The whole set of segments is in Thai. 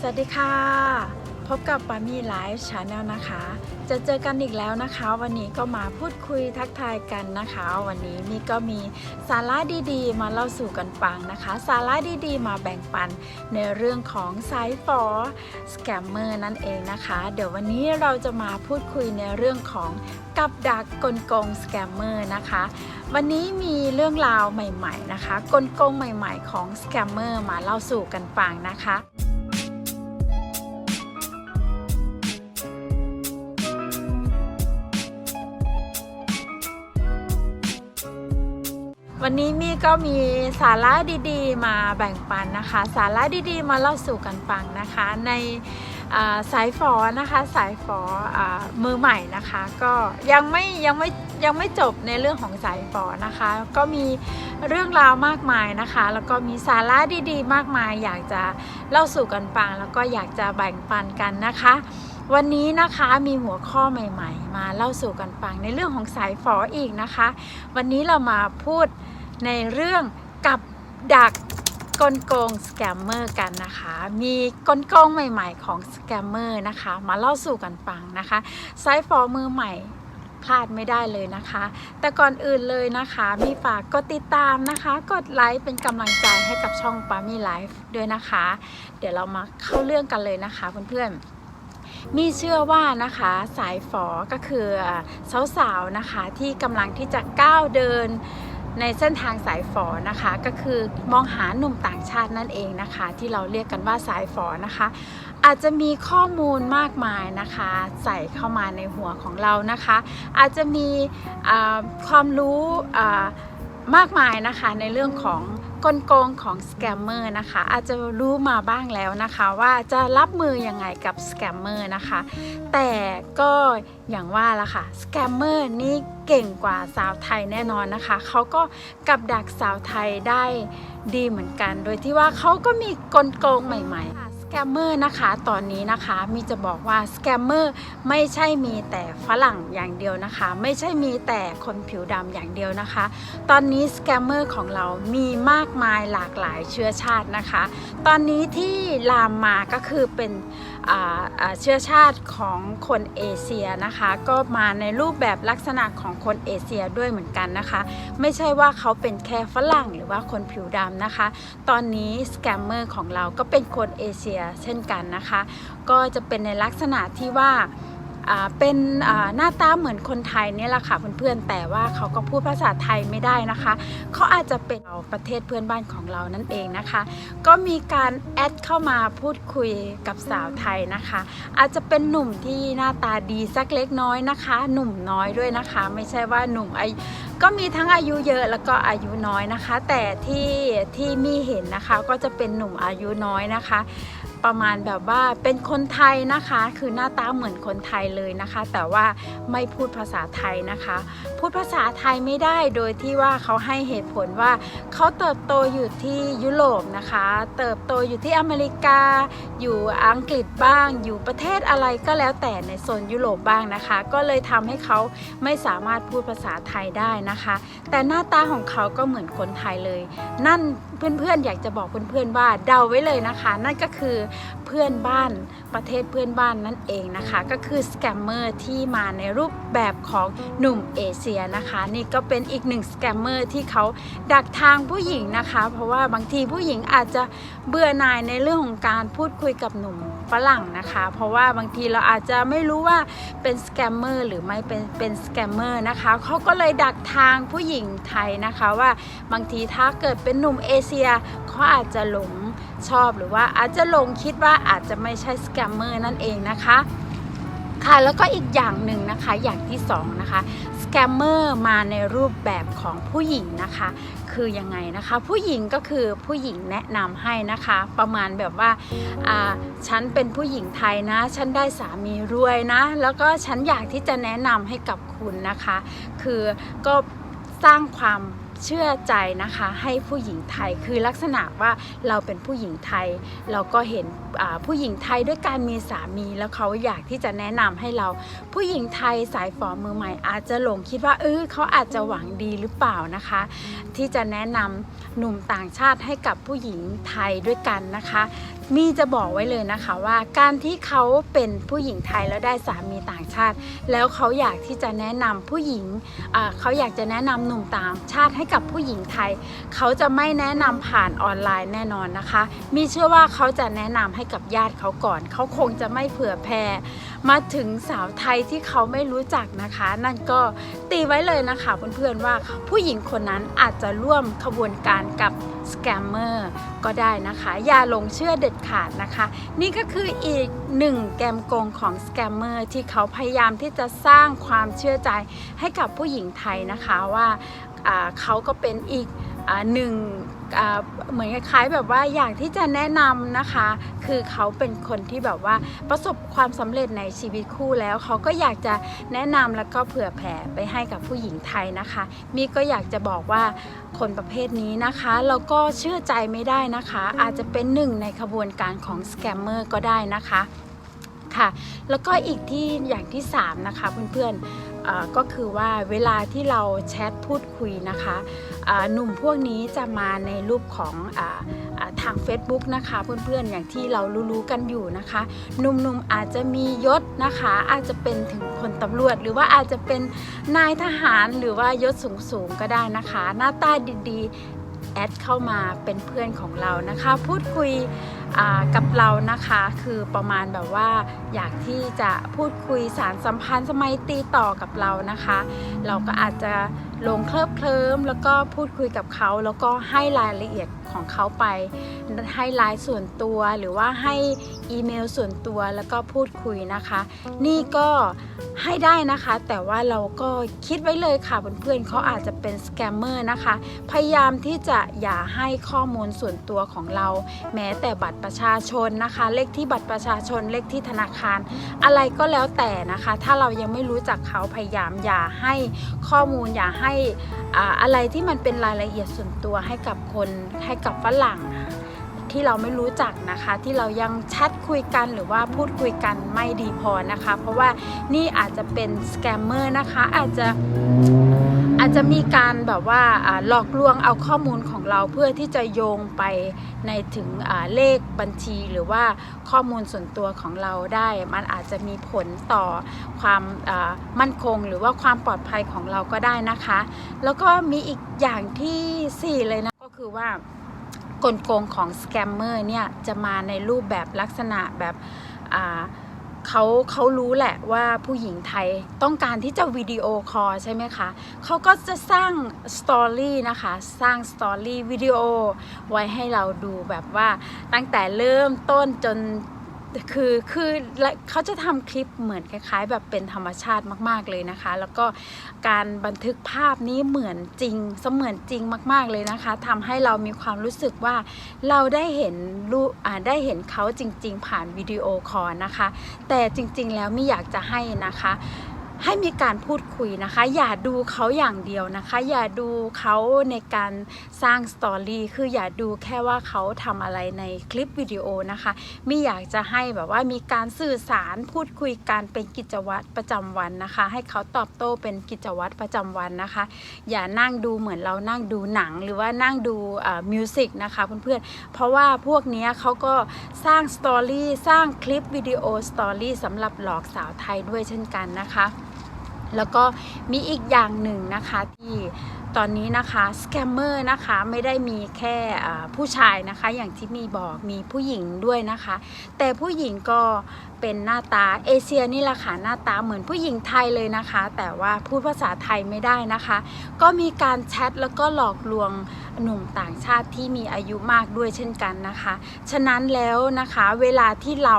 สวัสดีค่ะ พบกับปามีไลฟ์ชาแนลนะคะ จะเจอกันอีกแล้วนะคะ วันนี้ก็มาพูดคุยทักทายกันนะคะ วันนี้มีก็มีสาระดีๆ มาเล่าสู่กันฟังนะคะ สาระดีๆ มาแบ่งปันในเรื่องของไซต์ฟอร์สแกมเมอร์นั่นเองนะคะ เดี๋ยววันนี้เราจะมาพูดคุยในเรื่องของกับดักกลโกงสแกมเมอร์นะคะ วันนี้มีเรื่องราวใหม่ ๆ นะคะ กลโกงใหม่ ๆ ของสแกมเมอร์มาเล่าสู่กันฟังนะคะ วันนี้มี่ก็มีสาระดีๆ มาแบ่งปันนะคะ สาระดีๆ มาเล่าสู่กันฟังนะคะ ในสายฝอนะคะสายฝออมือใหม่นะคะ ก็ยังไม่ยังไม่ยังไม่จบในเรื่องของสายฝอนะคะ ก็มีเรื่องราวมากมายนะคะ แล้วก็มีสาระดีๆ มากมาย อยากจะเล่าสู่กันฟัง แล้วก็อยากจะแบ่งปันกันนะคะ วันนี้นะคะมีหัวข้อใหม่ ๆ มาเล่าสู่กันฟังในเรื่องของสายฝออีกนะคะ วันนี้เรามาพูด ในเรื่องกับดักกลโกงสแกมเมอร์กันนะคะ มีกลโกงใหม่ๆของสแกมเมอร์นะคะ มาเล่าสู่กันฟังนะคะไซฟอร์มือใหม่พลาดไม่ได้เลยนะคะ แต่ก่อนอื่นเลยนะคะ มีฝากกดติดตามนะคะ กดไลค์เป็นกำลังใจให้กับช่องปามี่ไลฟ์ด้วยนะคะ เดี๋ยวเรามาเข้าเรื่องกันเลยนะคะเพื่อนๆมีเชื่อว่านะคะสายฝอก็คือสาวๆนะคะที่กำลังที่จะก้าวเดิน ในเส้นทางสายฝอนะคะ ก็คือมองหาหนุ่มต่างชาตินั่นเองนะคะ ที่เราเรียกกันว่าสายฝอนะคะ อาจจะมีข้อมูลมากมายนะคะ ใส่เข้ามาในหัวของเรานะคะ อาจจะมีความรู้มากมายนะคะในเรื่องของกลโกงของสแกมเมอร์นะคะ อาจจะรู้มาบ้างแล้วนะคะ ว่าจะรับมือยังไงกับสแกมเมอร์นะคะ แต่ก็อย่างว่าละค่ะสแกมเมอร์นี่ เก่งกว่าสาวไทยแน่นอนนะคะ เขาก็กับดักสาวไทยได้ดีเหมือนกัน โดยที่ว่าเขาก็มีกลโกงใหม่ๆค่ะสแกมเมอร์นะคะตอนนี้นะคะมีจะบอกว่าสแกมเมอร์ไม่ใช่มีแต่ฝรั่งอย่างเดียวนะคะ ไม่ใช่มีแต่คนผิวดำอย่างเดียวนะคะ ตอนนี้สแกมเมอร์ของเรามีมากมายหลากหลายเชื้อชาตินะคะ ตอนนี้ที่ลามมาก็คือเป็น เชื้อชาติของคนเอเชียนะคะ ก็มาในรูปแบบลักษณะของคนเอเชียด้วยเหมือนกันนะคะ ไม่ใช่ว่าเขาเป็นแค่ฝรั่งหรือว่าคนผิวดำนะคะ ตอนนี้สแกมเมอร์ของเราก็เป็นคนเอเชียเช่นกันนะคะ ก็จะเป็นในลักษณะที่ว่าอ่า เป็นหน้าตาเหมือนคนไทยเนี่ยแหละค่ะเพื่อนๆแต่ว่าเขาก็พูดภาษาไทยไม่ได้นะคะ เขาอาจจะเป็นประเทศเพื่อนบ้านของเรานั่นเองนะคะ ก็มีการแอดเข้ามาพูดคุยกับสาวไทยนะคะ อาจจะเป็นหนุ่มที่หน้าตาดีสักเล็กน้อยนะคะ หนุ่มน้อยด้วยนะคะ ไม่ใช่ว่าหนุ่มไอก็มีทั้งอายุเยอะแล้วก็อายุน้อยนะคะ แต่ที่ที่มีเห็นนะคะก็จะเป็นหนุ่มอายุน้อยนะคะ ประมาณแบบว่าเป็นคนไทยนะคะ คือหน้าตาเหมือนคนไทยเลยนะคะ แต่ว่าไม่พูดภาษาไทยนะคะ พูดภาษาไทยไม่ได้โดยที่ว่าเขาให้เหตุผลว่าเขาเติบโตอยู่ที่ยุโรปนะคะ เติบโตอยู่ที่อเมริกา อยู่อังกฤษบ้าง อยู่ประเทศอะไรก็แล้วแต่ในโซนยุโรปบ้างนะคะ ก็เลยทำให้เขาไม่สามารถพูดภาษาไทยได้นะคะ แต่หน้าตาของเขาก็เหมือนคนไทยเลย นั่นเพื่อนๆอยากจะบอกเพื่อนๆว่าเดาไว้เลยนะคะ นั่นก็คือเพื่อนบ้านประเทศเพื่อนบ้านนั่นเองนะคะ ก็คือสแกมเมอร์ที่มาในรูปแบบของหนุ่มเอเชียนะคะ นี่ก็เป็นอีกหนึ่งสแกมเมอร์ที่เขาดักทางผู้หญิงนะคะ เพราะว่าบางทีผู้หญิงอาจจะเบื่อหน่ายในเรื่องของการพูดคุยกับหนุ่ม ฝรั่งนะคะ เพราะว่าบางทีเราอาจจะไม่รู้ว่าเป็นสแกมเมอร์หรือไม่เป็นเป็นสแกมเมอร์นะคะเขาก็เลยดักทางผู้หญิงไทยนะคะว่าบางทีถ้าเกิดเป็นหนุ่มเอเชียเขาอาจจะหลงชอบหรือว่าอาจจะหลงคิดว่าอาจจะไม่ใช่สแกมเมอร์นั่นเองนะคะ ค่ะ แล้วก็อีกอย่างหนึ่งนะคะ อย่างที่สองนะคะสแกมเมอร์มาในรูปแบบของผู้หญิงนะคะ คือยังไงนะคะ ผู้หญิงก็คือผู้หญิงแนะนำให้นะคะ ประมาณแบบว่าอ่าฉันเป็นผู้หญิงไทยนะ ฉันได้สามีรวยนะ แล้วก็ฉันอยากที่จะแนะนำให้กับคุณนะคะ คือก็สร้างความ เชื่อใจนะคะให้ผู้หญิงไทยคือลักษณะว่าเราเป็นผู้หญิงไทย เราก็เห็นผู้หญิงไทยด้วยการมีสามีแล้วเขาอยากที่จะแนะนำให้เราผู้หญิงไทยสายฝอมือใหม่อาจจะหลงคิดว่าเออเขาอาจจะหวังดีหรือเปล่านะคะ ที่จะแนะนำหนุ่มต่างชาติให้กับผู้หญิงไทยด้วยกันนะคะ มีจะบอกไว้เลยนะคะว่าการที่เขาเป็นผู้หญิงไทยแล้วได้สามีต่างชาติ แล้วเขาอยากที่จะแนะนำผู้หญิงเขาอยากจะแนะนำหนุ่มต่างชาติให้กับผู้หญิงไทย เขาจะไม่แนะนำผ่านออนไลน์แน่นอนนะคะ มีเชื่อว่าเขาจะแนะนำให้กับญาติเขาก่อน เขาคงจะไม่เผื่อแผ่ มาถึงสาวไทยที่เขาไม่รู้จักนะคะ นั่นก็ตีไว้เลยนะคะเพื่อนๆว่าผู้หญิงคนนั้นอาจจะร่วมขบวนการกับสแกมเมอร์ก็ได้นะคะ อย่าหลงเชื่อเด็ดขาดนะคะ นี่ก็คืออีกหนึ่งแกมโกงของสแกมเมอร์ที่เขาพยายามที่จะสร้างความเชื่อใจให้กับผู้หญิงไทยนะคะว่าเขาก็เป็นอีก หนึ่งเหมือนคล้ายๆแบบว่าอยากที่จะแนะนำนะคะ คือเขาเป็นคนที่แบบว่าประสบความสำเร็จในชีวิตคู่แล้ว เขาก็อยากจะแนะนำแล้วก็เผื่อแผ่ไปให้กับผู้หญิงไทยนะคะ มีก็อยากจะบอกว่าคนประเภทนี้นะคะเราก็เชื่อใจไม่ได้นะคะ อาจจะเป็นหนึ่งในขบวนการของสแกมเมอร์ก็ได้นะคะค่ะแล้วก็อีกที่อย่างที่ 3 นะคะเพื่อนๆ ก็คือว่าเวลาที่เราแชทพูดคุยนะคะหนุ่มพวกนี้จะมาในรูปของออทาง Facebook นะคะเพื่อนๆอย่างที่เรารู้ๆกันอยู่นะคะหนุ่มๆอาจจะมียศนะคะ อาจจะเป็นถึงคนตำรวจ หรือว่าอาจจะเป็นนายทหารหรือว่ายศสูงๆก็ได้นะคะ หน้าตาดีๆ แอดเข้ามาเป็นเพื่อนของเรานะคะ พูดคุย กับเรานะคะคือประมาณแบบว่าอยากที่จะพูดคุยสารสัมพันธ์สมัยตีต่อกับเรานะคะ เราก็อาจจะ หลงเคลิบเคลิ้มแล้วก็พูดคุยกับเขาแล้วก็ให้รายละเอียดของเขาไป ให้ไลน์ส่วนตัวหรือว่าให้อีเมลส่วนตัวแล้วก็พูดคุยนะคะ นี่ก็ให้ได้นะคะ แต่ว่าเราก็คิดไว้เลยค่ะเพื่อนๆเขาอาจจะเป็นสแกมเมอร์นะคะ พยายามที่จะอย่าให้ข้อมูลส่วนตัวของเรา แม้แต่บัตรประชาชนนะคะ เลขที่บัตรประชาชนเลขที่ธนาคาร อะไรก็แล้วแต่นะคะ ถ้าเรายังไม่รู้จักเขาพยายามอย่าให้ข้อมูลอย่าให้ให้อะไรที่มันเป็นรายละเอียดส่วนตัวให้กับคนให้กับฝรั่ง ที่เราไม่รู้จักนะคะ ที่เรายังแชทคุยกันหรือว่าพูดคุยกันไม่ดีพอนะคะ เพราะว่านี่อาจจะเป็นสแกมเมอร์นะคะอาจจะอาจจะมีการแบบว่าหลอกลวงเอาข้อมูลของเราเพื่อที่จะโยงไปในถึงเลขบัญชีหรือว่าข้อมูลส่วนตัวของเราได้ มันอาจจะมีผลต่อความมั่นคง หรือว่าความปลอดภัยของเราก็ได้นะคะ แล้วก็มีอีกอย่างที่สี่เลยนะ ก็คือว่า กลโกงของสแกมเมอร์เนี่ยจะมาในรูปแบบลักษณะแบบเขาเขารู้แหละว่าผู้หญิงไทยต้องการที่จะวิดีโอคอลใช่ไหมคะเขาก็จะสร้างสตอรี่นะคะ สร้างสตอรี่วิดีโอไว้ให้เราดูแบบว่าตั้งแต่เริ่มต้นจน คือคือและเขาจะทำคลิปเหมือนคล้าย ๆ แบบเป็นธรรมชาติมาก ๆเลยนะคะ แล้วก็การบันทึกภาพนี้เหมือนจริงเสมือนจริงมาก ๆเลยนะคะทำให้เรามีความรู้สึกว่าเราได้เห็นรูปอ่าได้เห็นเขาจริง ๆ ผ่านวิดีโอคอลนะคะ แต่จริง ๆ แล้วไม่อยากจะให้นะคะ ให้มีการพูดคุยนะคะ อย่าดูเขาอย่างเดียวนะคะ อย่าดูเขาในการสร้างสตอรี่คืออย่าดูแค่ว่าเขาทำอะไรในคลิปวิดีโอนะคะไม่อยากจะให้แบบว่ามีการสื่อสารพูดคุยกันเป็นกิจวัตรประจำวันนะคะ ให้เขาตอบโต้เป็นกิจวัตรประจำวันนะคะ อย่านั่งดูเหมือนเรานั่งดูหนังหรือว่านั่งดูมิวสิกนะคะเพื่อนๆเพราะว่าพวกนี้เขาก็สร้างสตอรี่สร้างคลิปวิดีโอสตอรี่สำหรับหลอกสาวไทยด้วยเช่นกันนะคะ แล้วก็มีอีกอย่างหนึ่งนะคะที่ตอนนี้นะคะสแกมเมอร์นะคะไม่ได้มีแค่ผู้ชายนะคะ อย่างที่มีบอกมีผู้หญิงด้วยนะคะ แต่ผู้หญิงก็เป็นหน้าตาเอเชียนี่แหละค่ะหน้าตาเหมือนผู้หญิงไทยเลยนะคะ แต่ว่าพูดภาษาไทยไม่ได้นะคะ ก็มีการแชทแล้วก็หลอกลวงหนุ่มต่างชาติที่มีอายุมากด้วยเช่นกันนะคะ ฉะนั้นแล้วนะคะเวลาที่เรา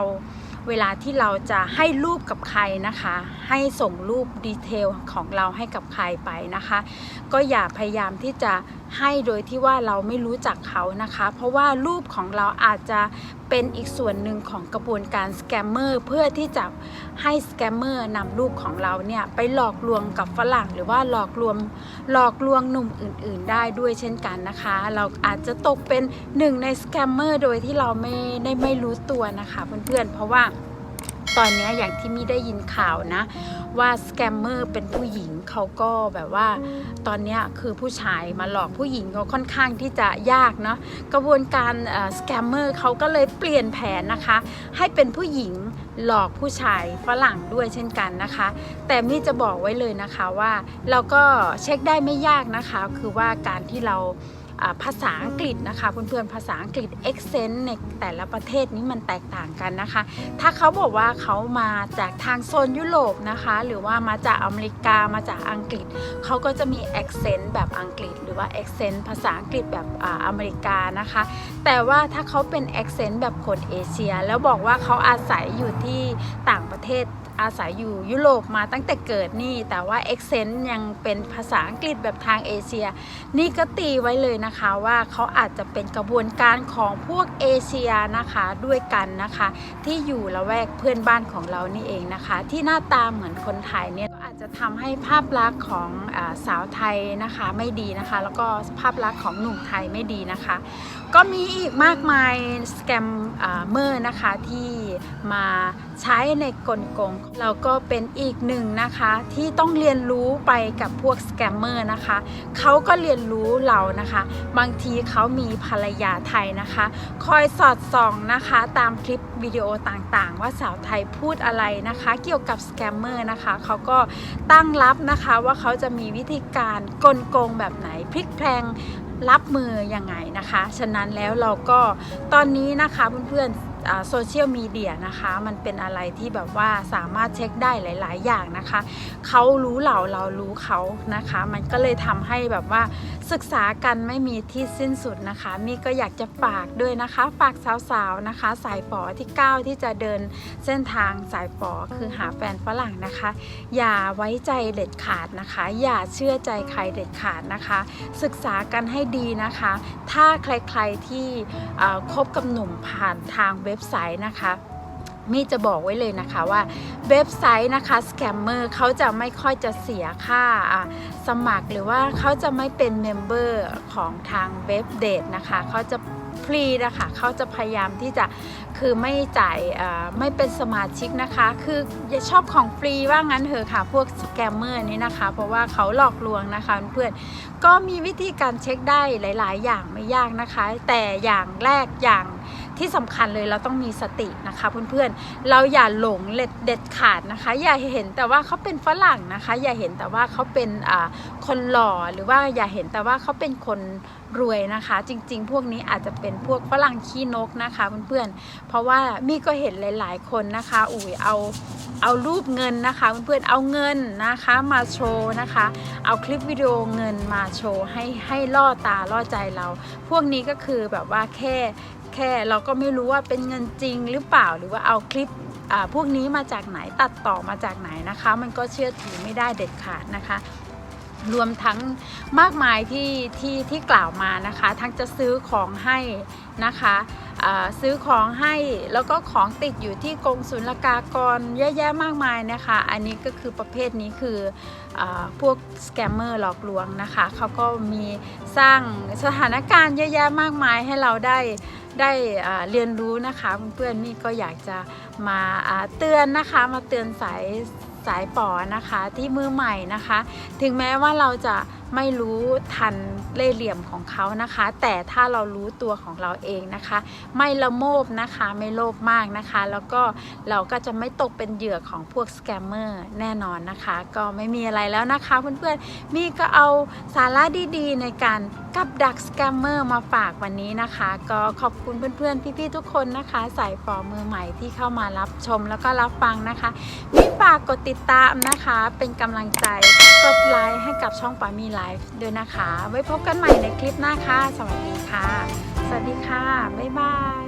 เวลาที่เราจะให้รูปกับใครนะคะ ให้ส่งรูปดีเทลของเราให้กับใครไปนะคะ ก็อย่าพยายามที่จะให้โดยที่ว่าเราไม่รู้จักเขานะคะ เพราะว่ารูปของเราอาจจะเป็นอีกส่วนหนึ่งของกระบวนการสแกมเมอร์เพื่อที่จะให้สแกมเมอร์นำรูปของเราเนี่ยไปหลอกลวงกับฝรั่ง หรือว่าหลอกลวงหลอกลวงหนุ่มอื่น ๆ ได้ด้วยเช่นกันนะคะ เราอาจจะตกเป็นหนึ่งในสแกมเมอร์โดยที่เราไม่ได้ไม่รู้ตัวนะคะเพื่อนๆเพราะว่าตอนนี้อย่างที่มีได้ยินข่าวนะ ว่าสแกมเมอร์เป็นผู้หญิงเขาก็แบบว่า ตอนนี้คือผู้ชายมาหลอกผู้หญิงก็ค่อนข้างที่จะยากเนาะกระบวนการสแกมเมอร์เขาก็เลยเปลี่ยนแผนนะคะ ให้เป็นผู้หญิงหลอกผู้ชายฝรั่งด้วยเช่นกันนะคะ แต่มี่จะบอกไว้เลยนะคะว่าเราก็เช็คได้ไม่ยากนะคะ คือว่าการที่เรา ภาษาอังกฤษนะคะเพื่อนๆภาษาอังกฤษ accent ในแต่ละประเทศนี้มันแตกต่างกันนะคะ ถ้าเขาบอกว่าเขามาจากทางโซนยุโรปนะคะ หรือว่ามาจากอเมริกามาจากอังกฤษ เขาก็จะมี accent แบบอังกฤษ หรือว่า accent ภาษาอังกฤษแบบออเมริกานะคะ แต่ว่าถ้าเขาเป็น accent แบบคนเอเชีย แล้วบอกว่าเขาอาศัยอยู่ที่ต่างประเทศ อาศัยอยู่ยุโรปมาตั้งแต่เกิดนี่ แต่ว่า accent ยังเป็นภาษาอังกฤษแบบทางเอเชีย นี่ก็ตีไว้เลยนะคะว่าเขาอาจจะเป็นกระบวนการของพวกเอเชียนะคะด้วยกันนะคะ ที่อยู่ละแวกเพื่อนบ้านของเรานี่เองนะคะ ที่หน้าตาเหมือนคนไทยเนี่ยก็อาจจะทำให้ภาพลักษณ์ของอสาวไทยนะคะไม่ดีนะคะ แล้วก็ภาพลักษณ์ของหนุ่มไทยไม่ดีนะคะ ก็มีอีกมากมายสแกมเมอร์นะคะที่ มาใช้ในกลโกงเราก็เป็นอีกหนึ่งนะคะที่ต้องเรียนรู้ไปกับพวกสแกมเมอร์นะคะเขาก็เรียนรู้เรานะคะ บางทีเขามีภรรยาไทยนะคะ คอยสอดส่องนะคะตามคลิปวิดีโอต่างๆ ว่าสาวไทยพูดอะไรนะคะ เกี่ยวกับสแกมเมอร์นะคะเขาก็ตั้งรับนะคะว่าเขาจะมีวิธีการกลโกงแบบไหนพลิกแพลงรับมือยังไงนะคะ ฉะนั้นแล้วเราก็ตอนนี้นะคะเพื่อนๆ โซเชียลมีเดียนะคะ มันเป็นอะไรที่แบบว่าสามารถเช็คได้หลาย ๆ อย่างนะคะ เขารู้เราเรารู้เขานะคะ มันก็เลยทำให้แบบว่าศึกษากันไม่มีที่สิ้นสุดนะคะ มีก็อยากจะฝากด้วยนะคะฝากสาว ๆ นะคะ สายฝอที่ก้าวที่จะเดินเส้นทางสายฝอคือหาแฟนฝรั่งนะคะ อย่าไว้ใจเด็ดขาดนะคะ อย่าเชื่อใจใครเด็ดขาดนะคะ ศึกษากันให้ดีนะคะ ถ้าใครๆที่คบกับหนุ่มผ่านทางเว็บไซต์นะคะมี่จะบอกไว้เลยนะคะว่าเว็บไซต์นะคะสแกมเมอร์เขาจะไม่ค่อยจะเสียค่าสมัครหรือว่าเขาจะไม่เป็นเมมเบอร์ของทางเว็บเดทนะคะเขาจะฟรีนะคะเขาจะพยายามที่จะคือไม่จ่ายไม่เป็นสมาชิกนะคะ คืออย่าชอบของฟรีว่างั้นเถอะค่ะ พวกสแกมเมอร์นี้นะคะ เพราะว่าเขาหลอกลวงนะคะเพื่อนก็มีวิธีการเช็คได้หลาย ๆ อย่างไม่ยากนะคะ แต่อย่างแรกอย่าง ที่สำคัญเลยเราต้องมีสตินะคะเพื่อนๆ เราอย่าหลงเล็ดเด็ดขาดนะคะ อย่าเห็นแต่ว่าเขาเป็นฝรั่งนะคะ อย่าเห็นแต่ว่าเขาเป็นคนหล่อหรือว่าอย่าเห็นแต่ว่าเขาเป็นคนรวยนะคะ จริงๆ พวกนี้อาจจะเป็นพวกฝรั่งขี้นกนะคะเพื่อนๆ เพราะว่ามี่ก็เห็นหลาย ๆ คนนะคะอุ้ยเอาเอารูปเงินนะคะเพื่อนๆ เอาเงินนะคะมาโชว์นะคะ เอาคลิปวิดีโอเงินมาโชว์ให้ให้ล่อตาล่อใจเรา พวกนี้ก็คือแบบว่าแค่ แค่ เราก็ไม่รู้ว่าเป็นเงินจริงหรือเปล่าหรือว่าเอาคลิปพวกนี้มาจากไหนตัดต่อมาจากไหนนะคะ มันก็เชื่อถือไม่ได้เด็ดขาดนะคะรวมทั้งมากมายที่ที่ที่กล่าวมานะคะ ทั้งจะซื้อของให้นะคะ ซื้อของให้แล้วก็ของติดอยู่ที่กงศุลกากรเยอะแยะมากมายนะคะ อันนี้ก็คือประเภทนี้คืออพวกสแกมเมอร์หลอกลวงนะคะเขาก็มีสร้างสถานการณ์เยอะแยะมากมายให้เราได้ได้เรียนรู้นะคะเพื่อนๆนี่ก็อยากจะมาอ่าเตือนนะคะมาเตือนสายสายปอนะคะที่มือใหม่นะคะ ถึงแม้ว่าเราจะ ไม่รู้ทันเล่เหลี่ยมของเขานะคะ แต่ถ้าเรารู้ตัวของเราเองนะคะ ไม่ละโมบนะคะไม่โลภมากนะคะ แล้วก็เราก็จะไม่ตกเป็นเหยื่อของพวกสแกมเมอร์แน่นอนนะคะ ก็ไม่มีอะไรแล้วนะคะเพื่อนๆมีก็เอาสาระดีๆ ในการกับดักสแกมเมอร์มาฝากวันนี้นะคะ ก็ขอบคุณเพื่อนๆ พี่ๆทุกคนนะคะสายฟอมือใหม่ที่เข้ามารับชมแล้วก็รับฟังนะคะมีฝากกดติดตามนะคะ เป็นกำลังใจกดไลค์ให้กับช่องปามีไลฟ์ด้วยนะคะ ไว้พบกันใหม่ในคลิปหน้าค่ะ สวัสดีค่ะ สวัสดีค่ะ บ๊ายบาย